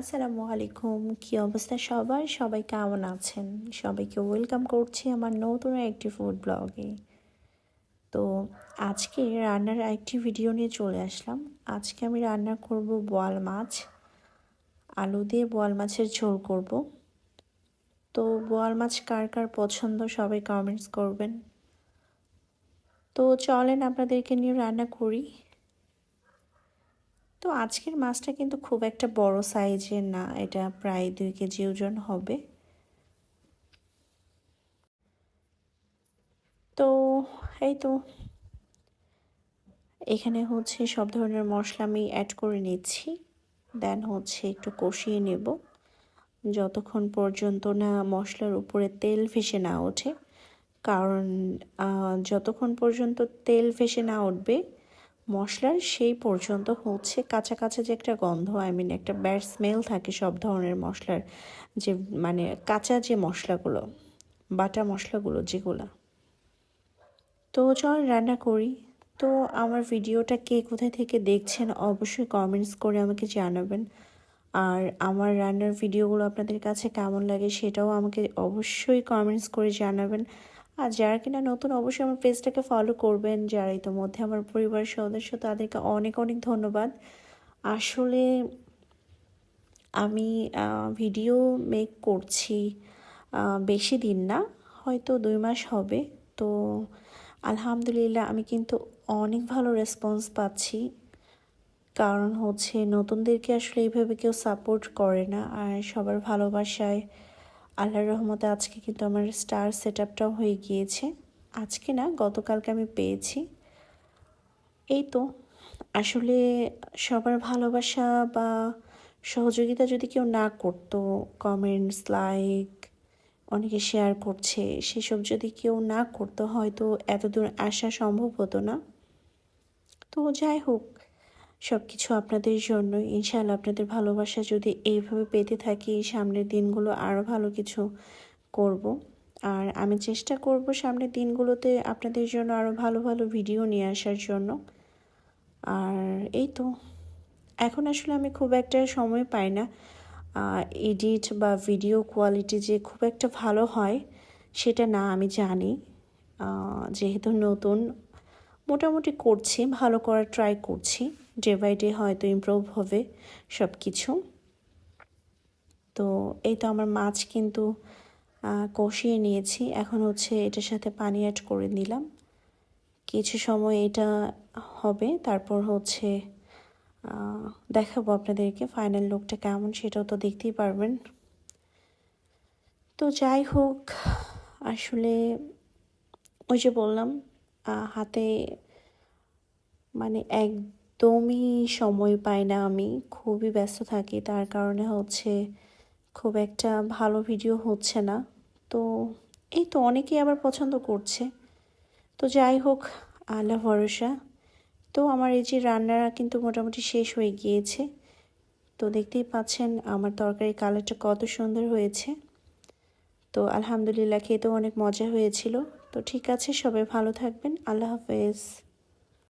আসসালামু আলাইকুম কী অবস্থা সবার? সবাই কেমন আছেন? সবাইকে ওয়েলকাম করছি আমার নতুন একটি ফুড ব্লগে। তো আজকে রান্নার একটি ভিডিও নিয়ে চলে আসলাম। আজকে আমি রান্না করব বোয়াল মাছ। আলু দিয়ে বোয়াল মাছের ঝোল করব। তো বোয়াল মাছ কার কার পছন্দ সবাই কমেন্টস করবেন। তো চলেন আপনাদেরকে নিয়ে রান্না করি। তো আজকের মাছটা কিন্তু খুব একটা বড় সাইজের না, এটা প্রায় দুই কেজি ওজন হবে। তো এই তো, এখানে হচ্ছে সব ধরনের মশলা আমি অ্যাড করে নিচ্ছি। দেন হচ্ছে একটু কষিয়ে নেব। যতক্ষণ পর্যন্ত না মশলার উপরে তেল ভেসে না ওঠে, কারণ যতক্ষণ পর্যন্ত তেল ভেসে না উঠবে মশলার সেই পর্যন্ত হচ্ছে কাঁচা যে একটা গন্ধ আই মিন একটা ব্যাড স্মেল থাকে সব ধরনের মশলার, যে মানে কাঁচা যে মশলাগুলো, বাটা মশলাগুলো যেগুলো। তো চল রান্না করি। তো আমার ভিডিওটা কে কোথায় থেকে দেখছেন অবশ্যই কমেন্টস করে আমাকে জানাবেন। আর আমার রান্নার ভিডিওগুলো আপনাদের কাছে কেমন লাগে সেটাও আমাকে অবশ্যই কমেন্টস করে জানাবেন। আর যারা কিনা নতুন, অবশ্যই আমার পেজটাকে ফলো করবেন। যারা ইতোমধ্যে আমার পরিবারের সদস্য, তাদেরকে অনেক অনেক ধন্যবাদ। আসলে আমি ভিডিও মেক করছি বেশি দিন না, হয়তো দুই মাস হবে। তো আলহামদুলিল্লাহ আমি কিন্তু অনেক ভালো রেসপন্স পাচ্ছি। কারণ হচ্ছে নতুনদেরকে আসলে এইভাবে কেউ সাপোর্ট করে না। আর সবার ভালোবাসায় আল্লাহর রহমতে আজকে কিন্তু আমার স্টার সেট আপটাও হয়ে গিয়েছে। আজকে না, গতকালকে আমি পেয়েছি। এই তো, আসলে সবার ভালোবাসা বা সহযোগিতা যদি কেউ না করতো কমেন্টস লাইক অনেকে শেয়ার করছে, সেসব যদি কেউ না করতো, হয়তো এতদূর আসা সম্ভব হতো না। তো যাই হোক সব কিছু আপনাদের জন্য। ইনশাআল্লাহ আপনাদের ভালোবাসা যদি এইভাবে পেতে থাকি সামনের দিনগুলো আরও ভালো কিছু করব। আর আমি চেষ্টা করব সামনের দিনগুলোতে আপনাদের জন্য আরও ভালো ভালো ভিডিও নিয়ে আসার জন্য। আর এই তো। এখন আসলে আমি খুব একটা সময় পাই না। এডিট বা ভিডিও কোয়ালিটি যে খুব একটা ভালো হয়, সেটা না আমি জানি। যেহেতু নতুন, মোটামুটি করছি, ভালো করার ট্রাই করছি। ডে বাই ডে হয়তো ইমপ্রুভ হবে সব কিছু তো এই তো আমার মাছ কিন্তু কষিয়ে নিয়েছি। এখন হচ্ছে এটার সাথে পানি অ্যাড করে নিলাম। কিছু সময় এটা হবে, তারপর হচ্ছে দেখাবো আপনাদেরকে ফাইনাল লুকটা কেমন সেটাও তো দেখতেই পারবেন। তো যাই হোক, আসলে ওই যে বললাম হাতে মানে একদমই সময় পাই না আমি, খুবই ব্যস্ত থাকি। তার কারণে হচ্ছে খুব একটা ভালো ভিডিও হচ্ছে না। তো এই তো অনেকেই আবার পছন্দ করছে। তো যাই হোক, আল্লাহ ভরসা। তো আমার এই যে রান্নারা কিন্তু মোটামুটি শেষ হয়ে গিয়েছে। তো দেখতেই পাচ্ছেন আমার তরকারি কালারটা কত সুন্দর হয়েছে। তো আলহামদুলিল্লাহ, খেতেও অনেক মজা হয়েছিল। তো ঠিক আছে, সবাই ভালো থাকবেন। আল্লাহ হাফেজ।